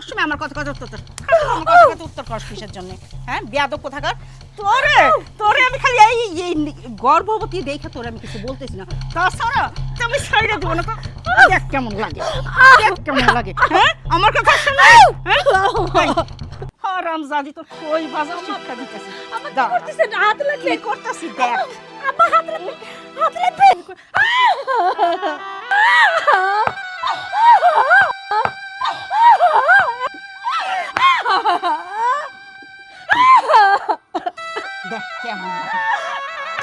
সবসময় আমার কথা কথা উত্তর। আমার কথা কথা উত্তর কর কিসের জন্য? হ্যাঁ? বিয়াদব কোথাকার? তোরে তোরে আমি খালি এই এই গর্ভবতী দেখে তোরে আমি কিছু বলতেছি না। তাছাড়া তুমি সাইডে দেবো না দেখ কেমন লাগে। দেখ কেমন লাগে হ্যাঁ? আমার কথা শোনো হ্যাঁ? হারাম জাদি তোর কই শিক্ষা দিতেছি? আমার কি করতেছেন হাত লাগলে করতেছি দেখ। হাত লাগলে হাত লাগবে। কেমন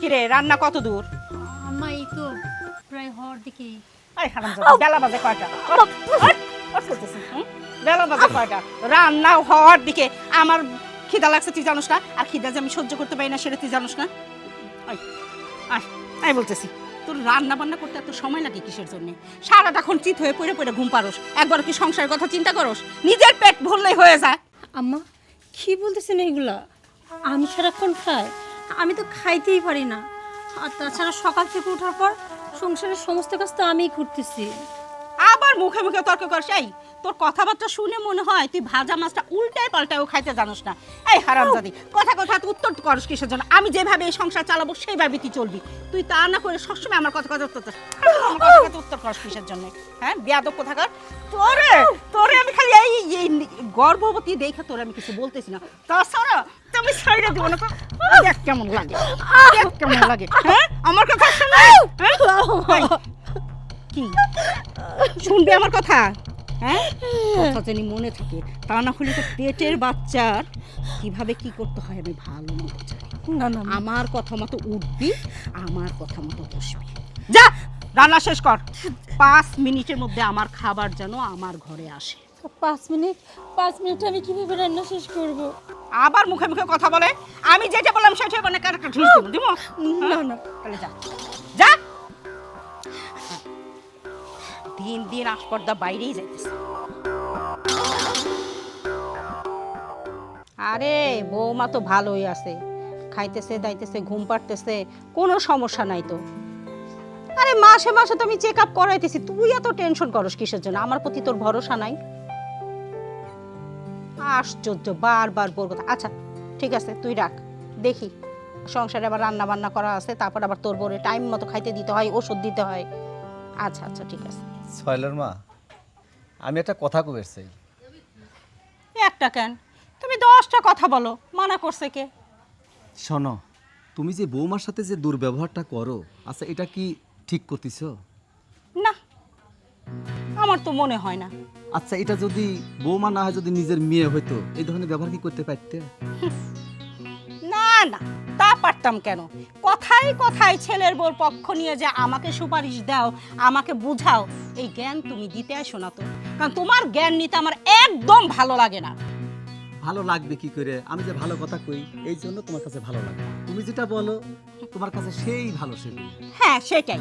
কিরে রান্না কত দূর আম্মা এই তো প্রায় হওয়ার দিকে আই হারাম বেলা বাজে কয়টা? বেলা বাজে কয়টা রান্না হওয়ার দিকে আমার খিদা লাগছে তুই জানোস না? আর খিদা যে আমি সহ্য করতে পারি না সেটা তুই জানোস না? আয় আয় বলতেছি। তোর রান্না বান্না করতে এত সময় লাগে কিসের জন্য? সারাটাক্ষণ চিত হয়ে পড়ে পড়ে ঘুম পারোস একবার কি সংসারের কথা চিন্তা করোস? নিজের পেট ভরলেই হয়ে যায়। আম্মা কি বলতেছেন এইগুলা আমি সারাক্ষণ খাই। আমি তো খাইতেই পারি না। আর তাছাড়া সকাল থেকে ওঠার পর সংসারের সমস্ত কাজ তো আমিই করতেছি। আবার মুখে মুখে তর্ক করস এই তোর কথাবার্তা শুনে মনে হয় তুই ভাজা মাছটা উল্টায় পাল্টায়ও খাইতে জানোস না। এই হারামজাদি কথা কথা উত্তর করস কিসের জন্য? আমি যেভাবে এই সংসার চালাবো সেইভাবে তুই চলবি। তুই তা না করে সবসময় আমার কথা কথা উত্তর করস। আমার কথা কথা উত্তর করস কিসের জন্য? হ্যাঁ বিয়াদব কোথাকার? তোরে তোরে আমি খালি এই এই গর্ভবতী দেখে তোরে আমি কিছু বলতেছি না। তাছাড়া তুমি সাইডে দিব না তো। দেখ কেমন লাগে দেখ কেমন লাগে। হ্যাঁ আমার কথা শোনো। হ্যাঁ? কি? শুনবে আমার কথা? হ্যাঁ? কথা জানি মনে থাকে তা না হলে তো পেটের বাচ্চার কীভাবে কি করতে হয় আমি ভালো মতো জানি না না আমার কথা মতো উঠবি আমার কথা মতো বসবি। যা রান্না শেষ কর। পাঁচ মিনিটের মধ্যে আমার খাবার যেন আমার ঘরে আসে। পাঁচ মিনিট পাঁচ মিনিট আমি কীভাবে রান্না শেষ করব? আবার মুখে মুখে কথা বলে। আমি যেটা বললাম সেটা মানে কার কার ঢিল দিব দিব? না না। তাহলে যা। যা। দিন দিন আসপর্দা বাইরেই যাইতেছে। আরে, বৌমা তো ভালোই আছে। খাইতেছে, দাইতেছে, ঘুম পাড়তেছে, কোনো সমস্যা নাই তো। আরে, মাসে মাসে তো আমি চেক আপ করাইতেছি। তুই এত টেনশন করস কিসের জন্য? আমার প্রতি তোর ভরসা নাই। আশ্চর্য, বারবার বোর কথা। আচ্ছা ঠিক আছে, তুই রাখ। দেখি। সংসারে আবার রান্না বান্না করা আছে, তারপর আবার তোর বোরে টাইম মতো খাইতে দিতে হয়, ওষুধ দিতে হয়। আচ্ছা আচ্ছা ঠিক আছে। সয়লার মা আমি একটা কথা কবের চাই। একটা কেন? তুমি দশটা কথা বলো মানা করছে কে? শোনো তুমি যে বৌমার সাথে যে দুর্ব্যবহারটা করো আচ্ছা এটা কি ঠিক করতেছ? না আমার তো মনে হয় না। আচ্ছা এটা যদি বৌমা না হয় যদি নিজের মেয়ে হইতো এই ধরনের ব্যবহার কি করতে পারতে? না না তা পারতাম কেন? কথাই কথাই ছেলের বোর পক্ষ নিয়ে যে আমাকে সুপারিশ দাও আমাকে বুঝাও এই জ্ঞান তুমি দিতে আসো না তো। কারণ তোমার জ্ঞান নিতে আমার একদম ভালো লাগে না। ভালো লাগবে কি করে? আমি যে ভালো কথা কই এই জন্য তোমার কাছে ভালো লাগে। তুমি যেটা বলো তোমার কাছে সেই ভালো সেগুলো হ্যাঁ সেটাই।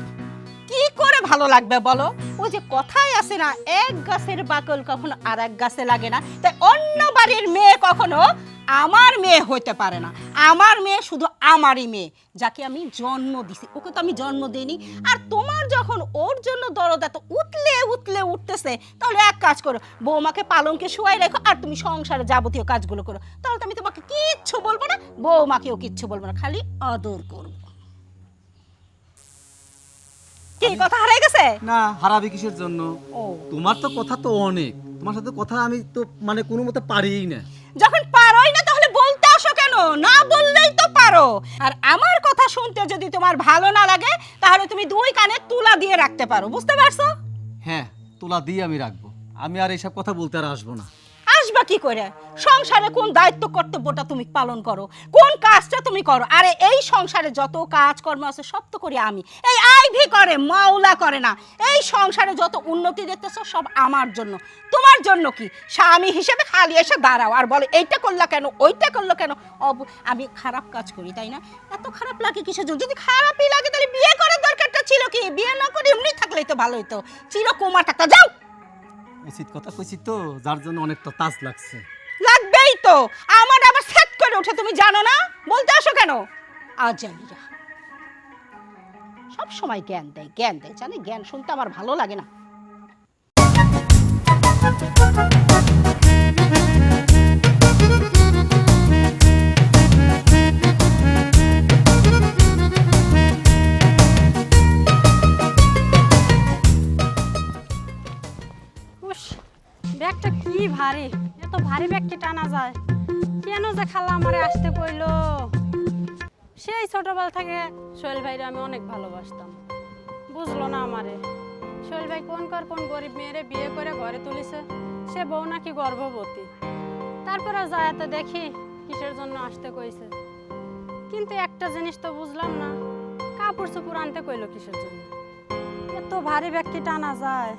কি করে ভালো লাগবে বলো? ওই যে কথাই আছে না এক গাছের বাকল কখনো আর এক গাছে লাগে না। তাই অন্য বাড়ির মেয়ে কখনো আমার মেয়ে হইতে পারে না। আমার মেয়ে শুধু আমারই মেয়ে যাকে আমি জন্ম দিছি। ওকে তো আমি জন্ম দিইনি। আর তোমার যখন ওর জন্য দরদ এত উতলে উতলে উঠতেছে তাহলে এক কাজ করো বৌমাকে পালঙ্কে শুয়াই রেখো আর তুমি সংসারে যাবতীয় কাজগুলো করো। তাহলে তো আমি তোমাকে কিচ্ছু বলব না বৌমাকেও কিচ্ছু বলব না খালি আদর করব। কি কথা হারাই গেছে? না হারাবে কিসের জন্য? ও। তোমার তো কথা তো অনেক। তোমার সাথে কথা আমি তো মানে কোনো মতে পারিই না। যখন পারোই না তাহলে বলতে আসো কেন না বললেই তো পারো। আর আমার কথা শুনতে যদি তোমার ভালো না লাগে, তাহলে তুমি দুই কানে তুলা দিয়ে রাখতে পারো, বুঝতে পারছ? হ্যাঁ তুলা দিয়ে আমি রাখব। আমি আর এইসব কথা বলতে আর আসব না। আসবা কি করে? সংসারে কোন দায়িত্ব, কর্তব্যটা তুমি পালন করো? কোন কাজটা তুমি করো? আরে এই সংসারে যত কাজকর্ম আছে সব তো করি আমি। এই আইভি করে, মাওলা করে না। এই সংসারে যত উন্নতি দেখতেছো সব আমার জন্য। তোমার জন্য কি? স্বামী হিসেবে খালি এসে দাঁড়াও আর বলে, এইটা করলা কেন? ওইটা করল কেন? অব- আমি খারাপ কাজ করি, তাই না? এত খারাপ লাগে কিসের জন্য? যদি খারাপই লাগে তাহলে বিয়ে করার দরকারটা ছিল কি? বিয়ে না করে এমনি থাকলেই তো ভালো হতো চিরকুমার থাকতো। যাও! উচিত কথা কইছি তো, যার জন্য অনেকটা তাজ লাগছে। লাগবেই তো! আমার আবার সেট করে ওঠে তুমি জানো না? বলতে আসো কেন? আজালিরা। সব সময় জ্ঞান দেয় জ্ঞান দেয়, জানে? জ্ঞান শুনতে আমার ভালো লাগে না। ভারী। এত ভারী ব্যাগ কি টানা যায়। কেন যে খালা আমারে আসতে কইলো? সেই ছোটবেলা থেকে সোহেল ভাইরে আমি অনেক ভালোবাসতাম। বুঝলো না আমারে। সোহেল ভাই কোন কর কোন গরিব মেয়েরে বিয়ে করে ঘরে তুলিছে, সে বউ নাকি গর্ভবতী। তারপরে যায় দেখি কিসের জন্য আসতে কইছে। কিন্তু একটা জিনিস তো বুঝলাম না, কাপড় চোপড় আনতে কইলো কিসের জন্য? এত ভারী ব্যাগ কি টানা যায়।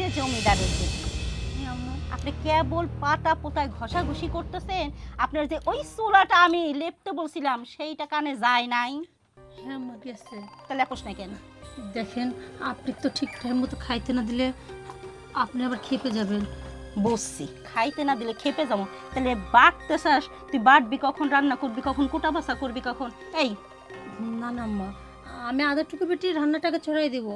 যে জমিদারের হ্যাঁ আপনি কেবল পাতা পোতায় ঘষাঘষি করতেছেন আপনার যে ওই চুলাটা আমি লেপতে বলছিলাম সেইটা কানে যায় নাই। হ্যাঁ গেছে তাহলে আপোষ নাই কেন? দেখেন আপনি তো ঠিক টাইম মতো খাইতে না দিলে আপনি আবার খেপে যাবেন। বসছি খাইতে না দিলে খেপে যাব। তাহলে বাটতে চাস তুই বাটবি কখন রান্না করবি কখন কুটা বাসা করবি কখন? এই। না না আম্মা আমি আদারটুকু বেটি রান্নাটাকে ছড়াই দেব।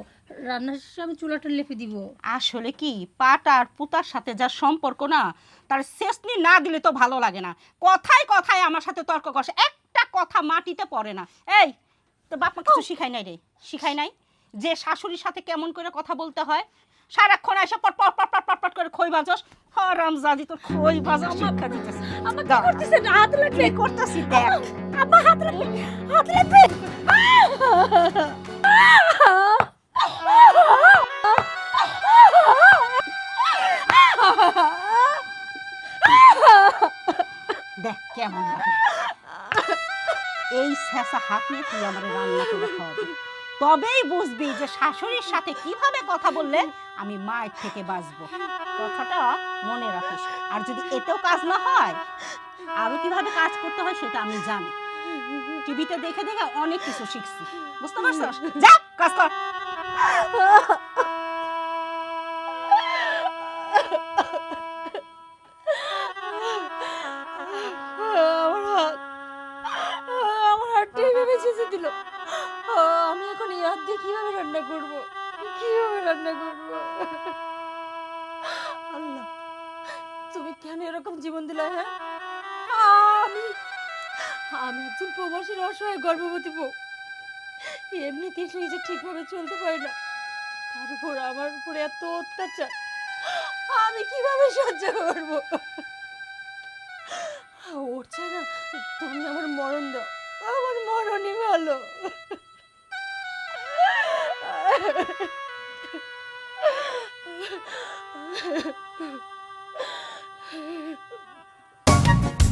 রান্নার শেষে আমি চুলাটা লেপে দিব। আসলে কি? পাট আর পুতার সাথে যার সম্পর্ক না তার শেষনি না দিলে তো ভালো লাগে না। কথায় কথায় আমার সাথে তর্ক করছে। একটা কথা মাটিতে পড়ে না। এই তো বাপ মা কিছু শিখাই নাই রে? শিখাই নাই? যে শাশুড়ির সাথে কেমন করে কথা বলতে হয় সারাক্ষণ এসে পট পট পট পট পট পট করে খই বাজস। হরাম জাদি তোর খই বাজার শিক্ষা দিতেছে। আমার কি দাঁড়া। করতেছেন হাত লাগলে করতেছি দেখ। আব্বা হাত লাগলে হাত লাগবে কেমন লাগে? এই শেষা হাত নিয়ে তুই আমার রান্না করে খাওয়াবি। তবেই বুঝবি যে শাশুড়ির সাথে কীভাবে কথা বললে আমি মায়ের থেকে বাঁচবো। কথাটা মনে রাখিস। আর যদি এতেও কাজ না হয়, আরও কীভাবে কাজ করতে হয় সেটা আমি জানি। টিভিতে দেখে দেখে অনেক কিছু শিখছি। বুঝতে পারছিস? যা, কাজ কর। করব? কীভাবে রান্না করব? আল্লাহ, তুমি কেন এরকম জীবন দিলে হ্যাঁ? আমি আমি একজন প্রবাসীর অসহায় গর্ভবতী বউ। এমনিতেই নিজে ঠিকভাবে চলতে পারি না। তার উপর, আমার উপরে এত অত্যাচার। আমি কীভাবে সহ্য করব? ওর না তুমি আমার মরণ দাও। আমার মরণই ভালো।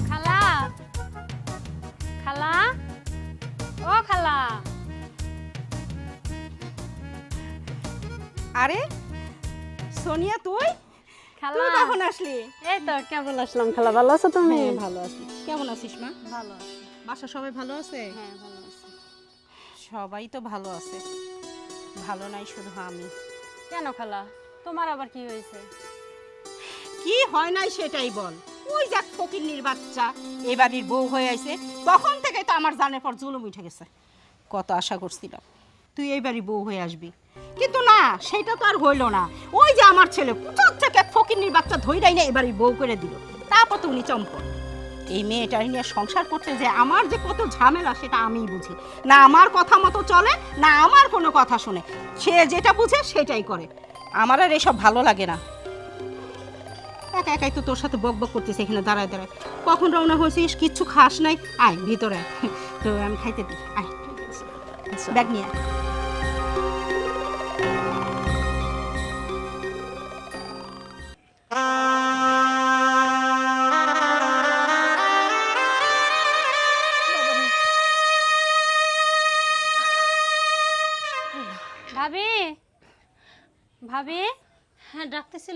খালা? খালা? ও খালা। আরে সোনিয়া তুই? খালা। তুই কখন আসলি? এই তো কেবল আসলাম খালা? ভালো আছো তুমি? হ্যাঁ ভালো আছি। কেমন আছিস মা? ভালো আছি। বাসা সবাই ভালো আছে? হ্যাঁ ভালো আছি। সবাই তো ভালো আছে। ভালো নাই শুধু আমি। কেন খালা? তোমার আবার কি হয়েছে? কি হয় নাই সেটাই বল। ওই যাক ফকিন্নির বাচ্চা, এ বাড়ির বউ হয়ে আইছে, তখন থেকে তো আমার জানের পর জুলুম উঠে গেছে। কত আশা করছিলাম, তুই এই বাড়ির বউ হয়ে আসবি। কিন্তু না, সেটা তো আর হইল না। ওই যে আমার ছেলে কোথাও থেকে ফকিনির বাচ্চা ধইরাই না এবারে বউ করে দিল। তারপর তো উনি চম্পট। এই মেয়েটা নিয়ে সংসার করতে যে আমার যে কত ঝামেলা সেটা আমিই বুঝি। না আমার কথা মতো চলে না আমার কোনো কথা শুনে। সে যেটা বুঝে সেটাই করে। আমার আর এসব ভালো লাগে না। একা একাই তো তোর সাথে বক বক করতেছে এখানে দাঁড়ায় দাঁড়ায়। কখন রওনা হয়েছিস? কিচ্ছু খাস নাই? আয় ভিতরে তো আমি খাইতে দিই। আয়। ব্যাগ নিয়ে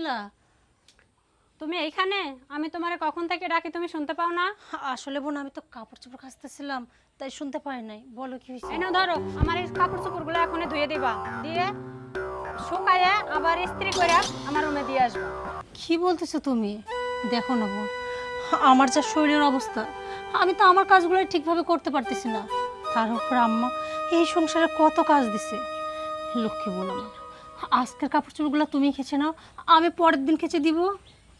হ্যাঁ তুমি এইখানে? আমি তোমারে কখন থেকে ডাকি তুমি শুনতে পাও না? আসলে বোন আমি তো কাপড় চোপড় কাচতেছিলাম তাই শুনতে পাই নাই। বলো কি হয়েছে এই নাও ধরো আমার এই কাপড় চোপড়গুলো এখনই ধুয়ে দিবা। দিয়ে শুকাইয়ে আবার ইস্ত্রি করে আমার রুমে দিয়ে আসবা। কি বলতেছো তুমি? দেখো না বোন আমার যা শরীরের অবস্থা আমি তো আমার কাজগুলো ঠিকভাবে করতে পারতেছি না। তার উপর আম্মা এই সংসারে কত কাজ দিছে? লক্ষ্মী বোন আমার। আজকের কাপড় চোপড়গুলো তুমি খেছে নাও আমি পরের দিন খেচে দিব।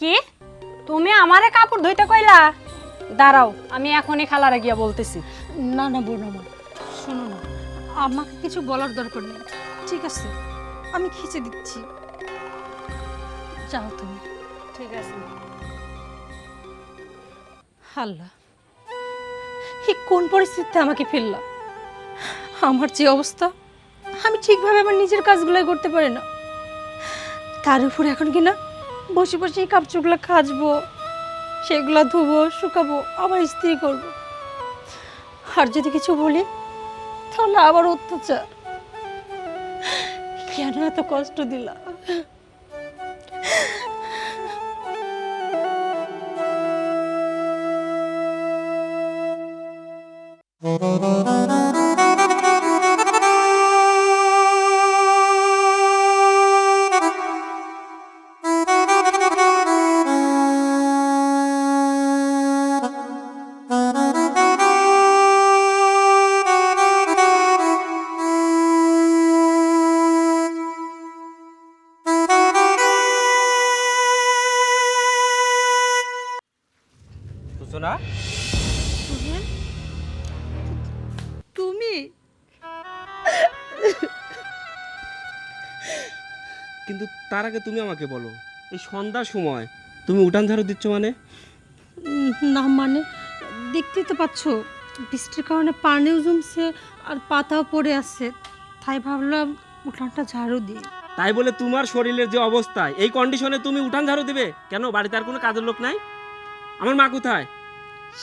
কি? তুমি আমারে কাপড় ধুইতে কইলা? দাঁড়াও আমি এখনই খালারে গিয়া বলতেছি। না না বোন আমার শোনো না আমাকে কিছু বলার দরকার নেই ঠিক আছে? আমি খেচে দিচ্ছি। যাও তুমি। ঠিক আছে। আল্লাহ কোন পরিস্থিতিতে আমাকে ফেললাম আমার যে অবস্থা? আমি ঠিকভাবে আমার নিজের কাজগুলোই করতে পারি না। তার উপর এখন কি না বসে বসে এই কাপড়গুলো খাজবো, সেগুলো ধুবো, শুকাবো, আবার ইস্ত্রি করব। আর যদি কিছু বলি, তাহলে আবার অত্যাচার। কেন এত কষ্ট দিলাম সূচনা আগে তুমি আমাকে বলো এই সন্ধ্যার সময় তুমি উঠান ঝাড়ু দিচ্ছ মানে? না মানে দেখতেই তো পাচ্ছ বৃষ্টির কারণে পানিও জমছে আর পাতাও পড়ে আছে। তাই ভাবলাম উঠানটা ঝাড়ু দিই। তাই বলে তোমার শরীরের যে অবস্থা এই কন্ডিশনে তুমি উঠান ঝাড়ু দেবে? কেন বাড়িতে আর কোনো কাজের লোক নাই? আমার মা কোথায়?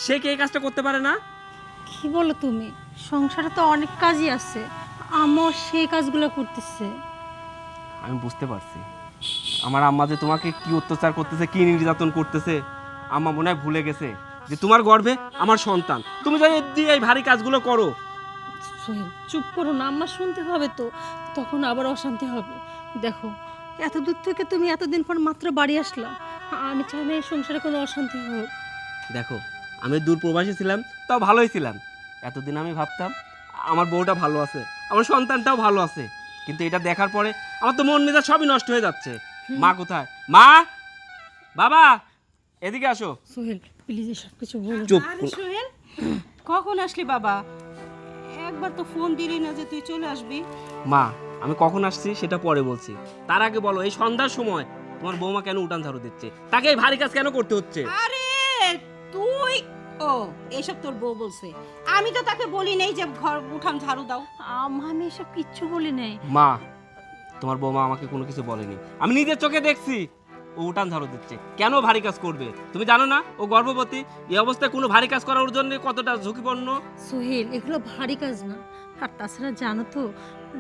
সে কি এই কাজটা করতে পারে না? কি বলো তুমি? সংসারে তো অনেক কাজই আছে। আমার সেই কাজগুলো করতেছে। আমি বুঝতে পারছি। আমার আম্মা যে তোমাকে কি অত্যাচার করতেছে কি নির্যাতন করতেছে আম্মা মনে হয় ভুলে গেছে যে তোমার গর্ভে আমার সন্তান। তুমি যদি দিয়ে এই ভারী কাজগুলো করো। সোহেল চুপ করো না আমার শুনতে হবে তো। তখন আবার অশান্তি হবে। দেখো এত দূর থেকে তুমি এতদিন পর মাত্র বাড়ি আসলা। আমি চাই না এই সংসারে কোনো অশান্তি হোক। দেখো আমি দূর প্রবাসী ছিলাম তাও ভালোই ছিলাম। এতদিন আমি ভাবতাম আমার বউটা ভালো আছে আমার সন্তানটাও ভালো আছে। কিন্তু এটা দেখার পরে আমার তো মন মেজাজ সবই নষ্ট হয়ে যাচ্ছে। মা কোথায়? মা? বাবা এদিকে আসো। সোহেল প্লিজ এসব কিছু বলো। চুপ। আরে সোহেল কখন আসলি বাবা? একবার তো ফোন দিলি না যে তুই চলে আসবি। মা আমি কখন আসছি সেটা পরে বলছি। তার আগে বলো এই সন্ধ্যার সময় তোমার বৌমা কেন উঠান ঝাড়ু দিচ্ছে? তাকে এই ভারী কাজ কেন করতে হচ্ছে? আরে তুই ও এসব তোর বউ বলছে। আমি তো তাকে বলি নেই যে ঘর উঠান ঝাড়ু দাও। আম্মা আমি এসব কিচ্ছু বলি নাই। মা তোমার বৌমা আমাকে কোনো কিছু বলেনি। আমি নিজের চোখে দেখছি। ও উঠান ঝাড়ু দিচ্ছে। কেন ভারী কাজ করবে? তুমি জানো না? ও গর্ভবতী। এই অবস্থায় কোনো ভারী কাজ করার জন্য কতটা ঝুঁকিপূর্ণ? সোহেল এগুলো ভারী কাজ না। আর তাছাড়া জানো তো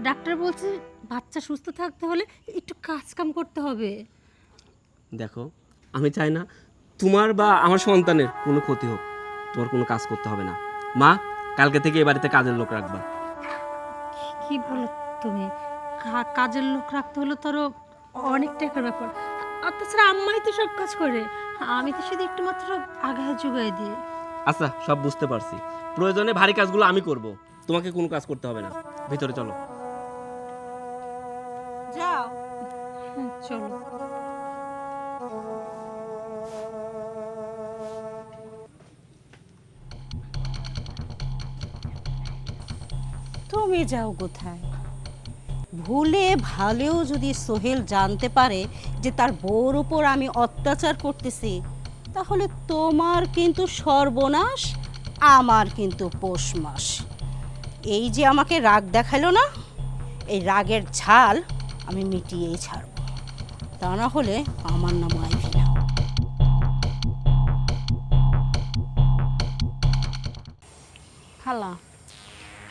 ডাক্তার বলছে বাচ্চা সুস্থ থাকতে হলে একটু কাজ কাম করতে হবে। দেখো আমি চাই না তোমার বা আমার সন্তানের কোনো ক্ষতি হোক। তোমার কোনো কাজ করতে হবে না। মা কালকে থেকে এ বাড়িতে কাজের লোক রাখবা। কি বলো তুমি? কাজের লোক রাখতে হলে তোর অনেক টাকার ব্যাপার। আর তাছাড়া আম্মাই তো সব কাজ করে। আমি তো শুধু একটু মাত্র আগায় জুগাই দিই আচ্ছা সব বুঝতে পারছি। প্রয়োজনে ভারী কাজগুলো আমি করব। তোমাকে কোনো কাজ করতে হবে না। ভিতরে চলো। চলো। তুমি যাও কোথায়? ভুলে ভালেও যদি সোহেল জানতে পারে যে তার বউর উপর আমি অত্যাচার করতেছি, তাহলে তোমার কিন্তু সর্বনাশ, আমার কিন্তু পৌষ মাস এই যে আমাকে রাগ দেখাল না, এই রাগের ঝাল আমি মিটিয়েই ছাড়ব। তা না হলে আমার নাম আইভি না। খালা,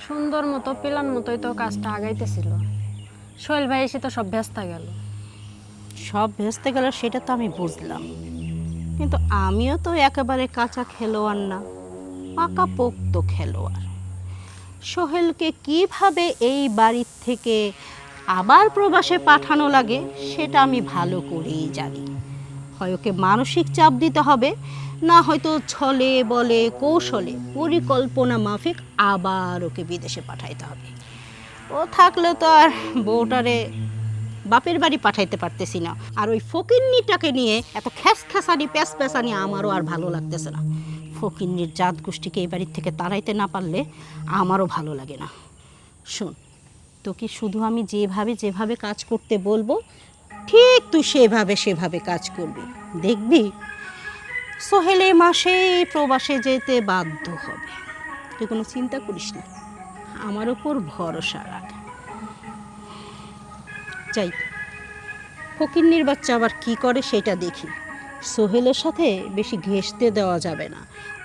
সুন্দর মতো প্ল্যান মতোই তো কাজটা আগাইতেছিল। সোহেল ভাই এসে তো সব ব্যস্ত গেল। সব ভেস্তে গেল সেটা তো আমি বুঝলাম। কিন্তু আমিও তো একেবারে কাঁচা খেলোয়াড় না পাকা পোক্ত খেলোয়াড়। সোহেলকে কীভাবে এই বাড়ির থেকে আবার প্রবাসে পাঠানো লাগে সেটা আমি ভালো করেই জানি। হয় ওকে মানসিক চাপ দিতে হবে, না হয়তো ছলে বলে কৌশলে পরিকল্পনা মাফিক আবার ওকে বিদেশে পাঠাইতে হবে। ও থাকলে তো আর বউটারে বাপের বাড়ি পাঠাইতে পারতেছি না। আর ওই ফকিন্নিটাকে নিয়ে এত খ্যাস খ্যাসানি প্যাস প্যাসানি আমারও আর ভালো লাগতেছে না। ফকিন্নির জাত গোষ্ঠীকে এই বাড়ির থেকে তাড়াইতে না পারলে আমারও ভালো লাগে না। শোন, তোকে শুধু আমি যেভাবে যেভাবে কাজ করতে বলব, ঠিক তুই সেভাবে সেভাবে কাজ করবি। দেখবি, সোহেলে মাসে প্রবাসে যেতে বাধ্য হবে। তুই কোনো চিন্তা করিস না। আমার ওপর ভরসা রাখ। যাই ফকিন্নির বাচ্চা আবার কি করে সেটা দেখি। সোহেলের সাথে বেশি ঘেঁষতে দেওয়া যাবে না।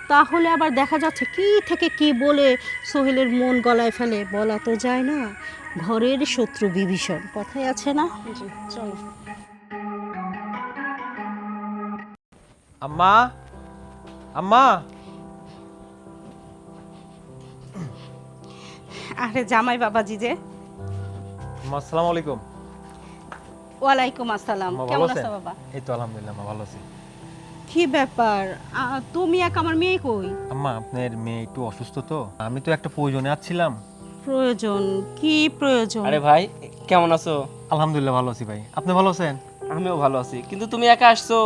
তাহলে আবার দেখা যাচ্ছে কি থেকে কি বলে সোহেলের মন গলায় ফেলে বলা তো যায় না। ঘরের শত্রু বিভীষণ কথাই আছে না? চলো। আম্মা আম্মা। আরে জামাই বাবাজি যে। আসসালামু আলাইকুম। ওয়ালাইকুম আসসালাম। কেমন আছো বাবা? এই তো আলহামদুলিল্লাহ আম্মা ভালো আছি। কি ব্যাপার? তুমি এক আমার মেয়ে কই? আম্মা আপনার মেয়ে একটু অসুস্থ তো। আমি তো একটা প্রয়োজনে আসছিলাম প্রয়োজন? কি প্রয়োজন? আরে ভাই কেমন আছো? আলহামদুলিল্লাহ ভালো আছি ভাই। আপনি ভালো আছেন? আমিও ভালো আছি। কিন্তু তুমি একা আসছো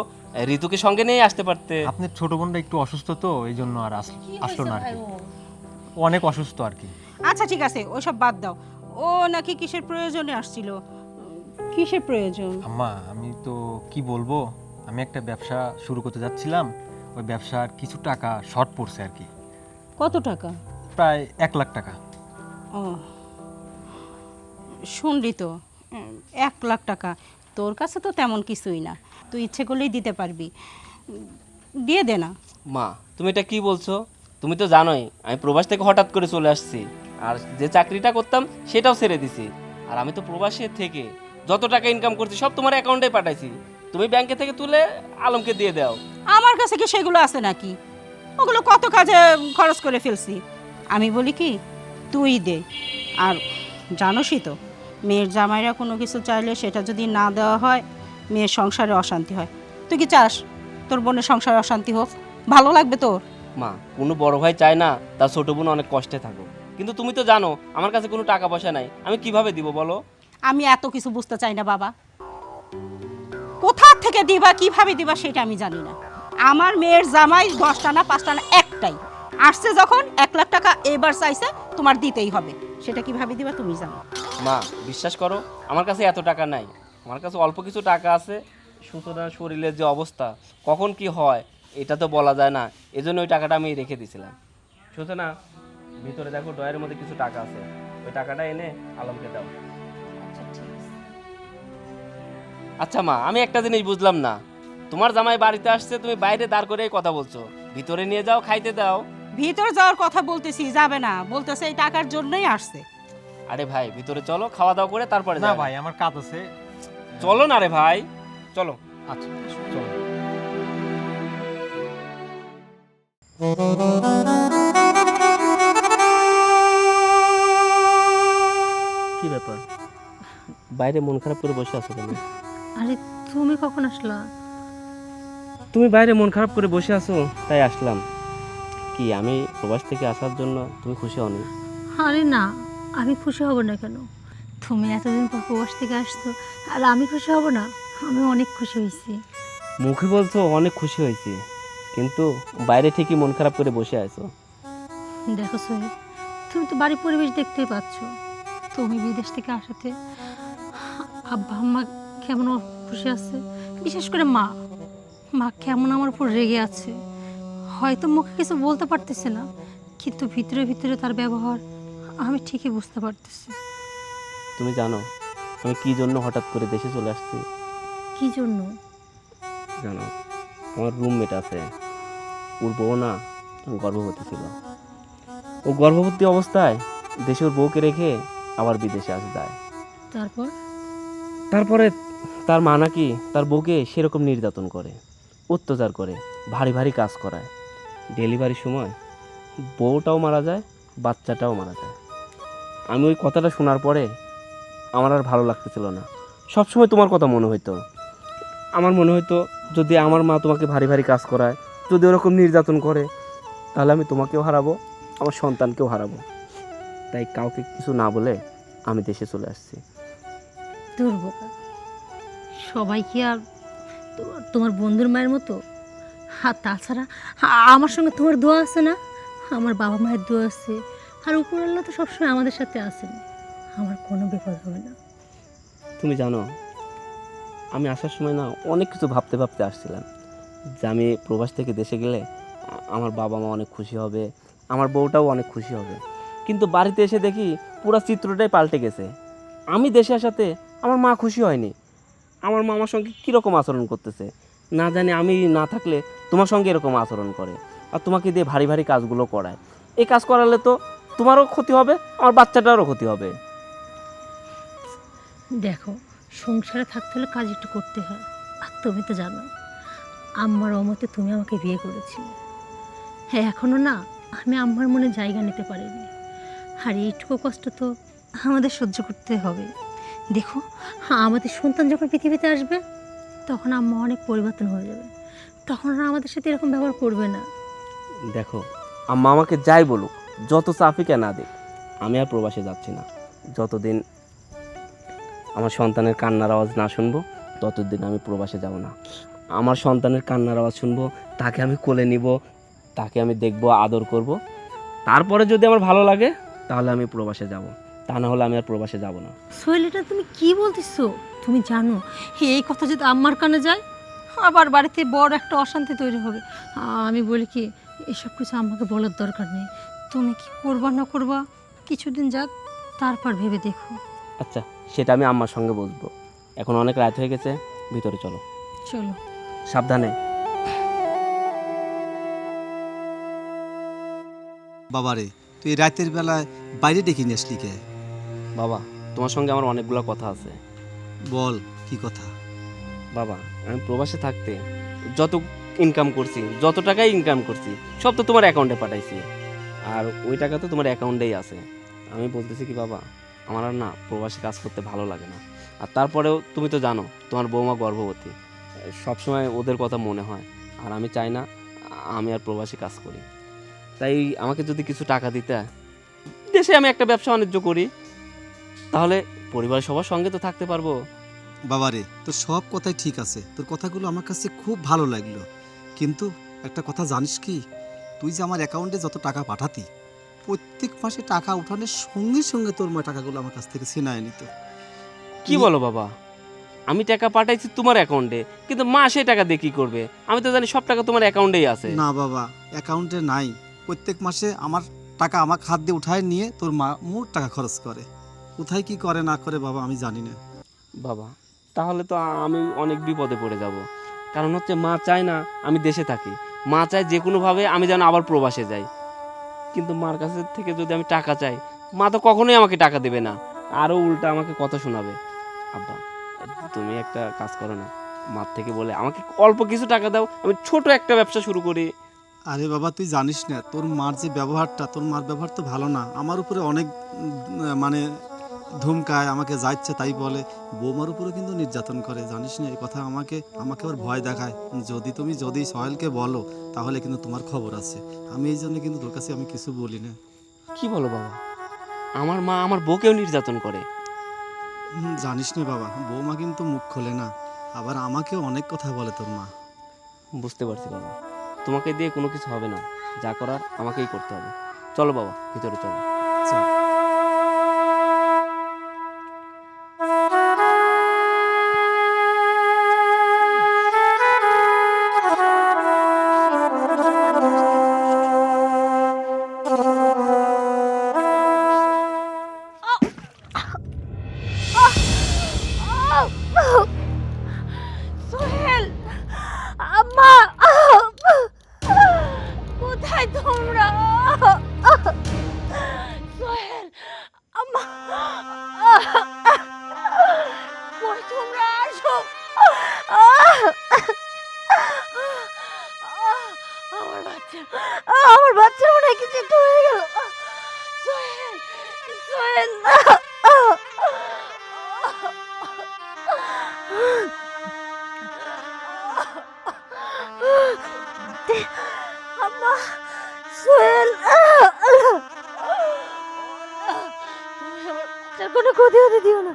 ঋতুকে সঙ্গে নিয়ে আসতে পারতে। আপনার ছোট বোনটা একটু অসুস্থ তো এই জন্য আর আসলো না আর কি। অনেক অসুস্থ আর কি। আচ্ছা ঠিক আছে ওসব বাদ দাও। ও নাকি কিসের প্রয়োজনে আসছিল? কিসের প্রয়োজন? আম্মা আমি তো কি বলব? আমি একটা ব্যবসা শুরু করতে যাচ্ছিলাম। ওই ব্যবসার কিছু টাকা শর্ট পড়ছে আর কি। কত টাকা? প্রায় এক লাখ টাকা। ও শুনলি তো এক লাখ টাকা। তোর কাছে তো তেমন কিছুই না। তুই ইচ্ছে করলেই দিতে পারবি। দিয়ে দে না। মা তুমি এটা কি বলছো? তুমি তো জানোই আমি প্রবাস থেকে হঠাৎ করে চলে আসছি। আর যে চাকরিটা করতাম সেটাও ছেড়ে দিছি। আর আমি তো প্রবাসে থেকে যত টাকা ইনকাম করছি সব তোমার অ্যাকাউন্টে পাঠাইছি। তুমি ব্যাংকে থেকে তুলে আলমকে দিয়ে দাও। আমার কাছে কি সেগুলো আছে নাকি? ওগুলো কত কাজে খরচ করে ফেলছি? আমি বলি কি তুই দে। আর জানোসই তো মেয়ের জামাইরা কোনো কিছু চাইলে সেটা যদি না দেওয়া হয় মেয়ের সংসারে অশান্তি হয়। তুই কি চাস তোর বোনের সংসারে অশান্তি হোক? ভালো লাগবে তোর। মা কোনো বড় ভাই চায় না তার ছোট বোন অনেক কষ্টে থাকো কিন্তু তুমি তো জানো আমার কাছে কোনো টাকা পয়সা নাই। আমি কীভাবে দিব বলো? আমি এত কিছু বুঝতে চাই না বাবা। কোথা থেকে দিবা কীভাবে দিবা সেটা আমি জানি না। আমার মেয়ের জামাই দশটা না পাঁচটা না একটাই। আসছে যখন এক লাখ টাকা এবার চাইছে তোমার দিতেই হবে। সেটা কীভাবে দিবা তুমি জানো। মা বিশ্বাস করো আমার কাছে এত টাকা নাই। আমার কাছে অল্প কিছু টাকা আছে সুতরাং শরীরের যে অবস্থা কখন কি হয় এটা তো বলা যায় না। এজন্য ওই টাকাটা আমি রেখে দিয়েছিলাম সুতরাং ভিতরে দেখো ডয়ের মধ্যে কিছু টাকা আছে। ওই টাকাটা এনে আলমকে দাও। আচ্ছা মা আমি একটা জিনিস বুঝলাম না। তোমার জামাই বাড়িতে আসছে তুমি বাইরে দাঁড় করেই কথা বলছো। ভিতরে নিয়ে যাও খাইতে দাও। ভিতরে যাওয়ার কথা বলতেছি যাবে না। বলতেছে এই টাকার জন্যই আসছে। আরে ভাই ভিতরে চলো খাওয়া দাওয়া করে তারপরে না যাবে। ভাই আমার কাজ আছে। চলো না রে ভাই চলো। আচ্ছা চলো। কি ব্যাপার? বাইরে মন খারাপ করে বসে আছো কেন? আরে তুমি কখন আসলা? তুমি বাইরে মন খারাপ করে বসে আছো তাই আসলাম। কি আমি প্রবাস থেকে আসার জন্য তুমি খুশি হওনি? আরে না আমি খুশি হব না কেন? তুমি এতদিন পর প্রবাস থেকে আসছো আর আমি খুশি হব না? আমি অনেক খুশি হয়েছি। মুখে বলছো অনেক খুশি হয়েছি। কিন্তু বাইরে ঠিকই মন খারাপ করে বসে আছো। দেখো সোহেল তুমি তো বাড়ির পরিবেশ দেখতেই পাচ্ছ। তুমি বিদেশ থেকে আসাতে আব্বা আম্মা কেমন খুশি আছে? বিশেষ করে মা। মা কেমন আমার উপর রেগে আছে। হয়তো মুখে কিছু বলতে পারতেছে না কিন্তু ভিতরে ভিতরে তার ব্যবহার আমি ঠিকই বুঝতে পারতেছি। তুমি জানো আমি কি জন্য হঠাৎ করে দেশে চলে আসছি? কি জন্য? জানো আমার রুমমেট আছে। ওর বউ না গর্ভবতী ছিল। ও গর্ভবতী অবস্থায় দেশে ওর বউকে রেখে আবার বিদেশে আসে যায়। তারপর? তারপরে তার মা নাকি তার বউকে সেরকম নির্যাতন করে অত্যাচার করে ভারী ভারী কাজ করায়। ডেলিভারির সময় বউটাও মারা যায় বাচ্চাটাও মারা যায়। আমি ওই কথাটা শোনার পরে আমার আর ভালো লাগতেছিল না। সবসময় তোমার কথা মনে হইতো। আমার মনে হইতো যদি আমার মা তোমাকে ভারী ভারী কাজ করায় যদি ওরকম নির্যাতন করে তাহলে আমি তোমাকেও হারাবো আমার সন্তানকেও হারাবো। তাই কাউকে কিছু না বলে আমি দেশে চলে আসছি। সবাই কি আর তোমার- তোমার বন্ধুর মায়ের মতো? আর তাছাড়া আ- আমার সঙ্গে তোমার দোয়া আছে না? আমার বাবা মায়ের দোয়া আছে। আর উপরাল্লা তো সবসময় আমাদের সাথে আছেন। আমার কোনো বিপদ হবে না। তুমি জানো আমি আসার সময় না অনেক কিছু ভাবতে ভাবতে আসছিলাম যে আমি প্রবাস থেকে দেশে গেলে আ- আমার বাবা মা অনেক খুশি হবে আমার বউটাও অনেক খুশি হবে। কিন্তু বাড়িতে এসে দেখি পুরো চিত্রটাই পাল্টে গেছে। আমি দেশে আসাতে আমার মা খুশি হয়নি। আমার মা আমার সঙ্গে কীরকম আচরণ করতেছে? না জানি আমি না থাকলে তোমার সঙ্গে এরকম আচরণ করে আর তোমাকে দিয়ে ভারী ভারী কাজগুলো করায়। এই কাজ করালে তো তোমারও ক্ষতি হবে, আমার বাচ্চাটারও ক্ষতি হবে। দেখো, সংসারে থাকতে হলে কাজ একটু করতে হয়। আর তুমি তো জানো, আম্মার অমতে তুমি আমাকে বিয়ে করেছিলে। হ্যাঁ এখনও না, আমি আম্মার মনে জায়গা নিতে পারিনি। আর এইটুকু কষ্ট তো আমাদের সহ্য করতে হবে। দেখো হ্যাঁ আমাদের সন্তান যখন পৃথিবীতে আসবে, তখন আম্মা অনেক পরিবর্তন হয়ে যাবে। তখন আর আমাদের সাথে এরকম ব্যবহার করবে না। দেখো, আম্মা আমাকে যাই বলুক, যত চাফিকে না দিক, আমি আর প্রবাসে যাচ্ছি না। যতদিন আমার সন্তানের কান্নার আওয়াজ না শুনব, ততদিন আমি প্রবাসে যাব না। আমার সন্তানের কান্নার আওয়াজ শুনব, তাকে আমি কোলে নিব, তাকে আমি দেখব, আদর করব। তারপরে যদি আমার ভালো লাগে তাহলে আমি প্রবাসে যাব। তা না হলে আমি আর প্রবাসে যাব না। সোহেল এটা তুমি কি বলতেছো? তুমি জানো এই কথা যদি আমার কানে যায় আবার বাড়িতে বড় একটা অশান্তি তৈরি হবে। আমি বলি কি এসব কিছু আমাকে বলার দরকার নেই। তুমি কি করবা না করবা কিছুদিন যাক তারপর ভেবে দেখো। আচ্ছা সেটা আমি আম্মার সঙ্গে বলব। এখন অনেক রাত হয়ে গেছে ভিতরে চলো। চলো। সাবধানে। বাবারে তুই রাতের বেলায় বাইরে ডেকে নিয়ে আসলি কে? বাবা তোমার সঙ্গে আমার অনেকগুলো কথা আছে। বল কি কথা? বাবা আমি প্রবাসে থাকতে যত ইনকাম করছি যত টাকাই ইনকাম করছি সব তো তোমার অ্যাকাউন্টে পাঠাইছি। আর ওই টাকা তো তোমার অ্যাকাউন্টেই আছে। আমি বলতেছি কি বাবা আমার আর না প্রবাসে কাজ করতে ভালো লাগে না। আর তারপরেও তুমি তো জানো তোমার বৌমা গর্ভবতী। সবসময় ওদের কথা মনে হয়। আর আমি চাই না আমি আর প্রবাসী কাজ করি। তাই আমাকে যদি কিছু টাকা দিতে দেশে আমি একটা ব্যবসা বাণিজ্য করি। তাহলে পরিবারের সবার সঙ্গে তো থাকতে পারব। বাবারে তোর সব কথাই ঠিক আছে। তোর কথাগুলো আমার কাছে খুব ভালো লাগল। কিন্তু একটা কথা জানিস কি? তুই যে আমার অ্যাকাউন্টে যত টাকা পাঠাতি প্রত্যেক মাসে টাকা উঠানোর সঙ্গে সঙ্গে তোর মা টাকাগুলো আমার কাছ থেকে ছিনায় নিত। কি বলো বাবা? আমি টাকা পাঠাইছি তোমার অ্যাকাউন্টে কিন্তু মা সেই টাকা দিয়ে কি করবে? আমি তো জানি সব টাকা তোমার অ্যাকাউন্টেই আছে। না বাবা অ্যাকাউন্টে নাই। প্রত্যেক মাসে আমার টাকা আমার হাত দিয়ে উঠায় নিয়ে তোর মা মোট টাকা খরচ করে। কোথায় কি করে, না করে বাবা আমি জানি না। বাবা, তাহলে তো আমি অনেক বিপদে পড়ে যাব। কারণ হচ্ছে মা চায় না আমি দেশে থাকি। মা চায় যে কোনোভাবে আমি যেন আবার প্রবাসে যাই। কিন্তু মার কাছে থেকে যদি আমি টাকা চাই, মা তো কখনোই আমাকে টাকা দেবে না। আরও উল্টা আমাকে কথা শোনাবে। আব্বা, তুমি একটা কাজ করো না। মার থেকে বলে, আমাকে অল্প কিছু টাকা দাও, আমি ছোট একটা ব্যবসা শুরু করি। আরে বাবা তুই জানিস না তোর মার যে ব্যবহারটা তোর মার ব্যবহার তো ভালো না। আমার উপরে অনেক মানে ধুমকায় আমাকে যা ইচ্ছে তাই বলে। বৌমার উপরে কিন্তু নির্যাতন করে জানিস না এই কথা আমাকে আমাকে আবার ভয় দেখায়। যদি তুমি যদি সহেলকে বলো তাহলে কিন্তু তোমার খবর আছে। আমি এই জন্য কিন্তু তোর কাছে আমি কিছু বলি না। কি বলো বাবা? আমার মা আমার বউকেও নির্যাতন করে। হুম, জানিস না বাবা বৌমা কিন্তু মুখ খোলে না। আবার আমাকেও অনেক কথা বলে তোর মা। বুঝতে পারছি বাবা। তোমাকে দিয়ে কোনো কিছু হবে না। যা করার আমাকেই করতে হবে। চলো বাবা, ভিতরে চলো। চল। আমার বাচ্চা মনে হয় কিছু একটা হয়ে গেল। সোহেল কোনো ক্ষতি হতে দিও না।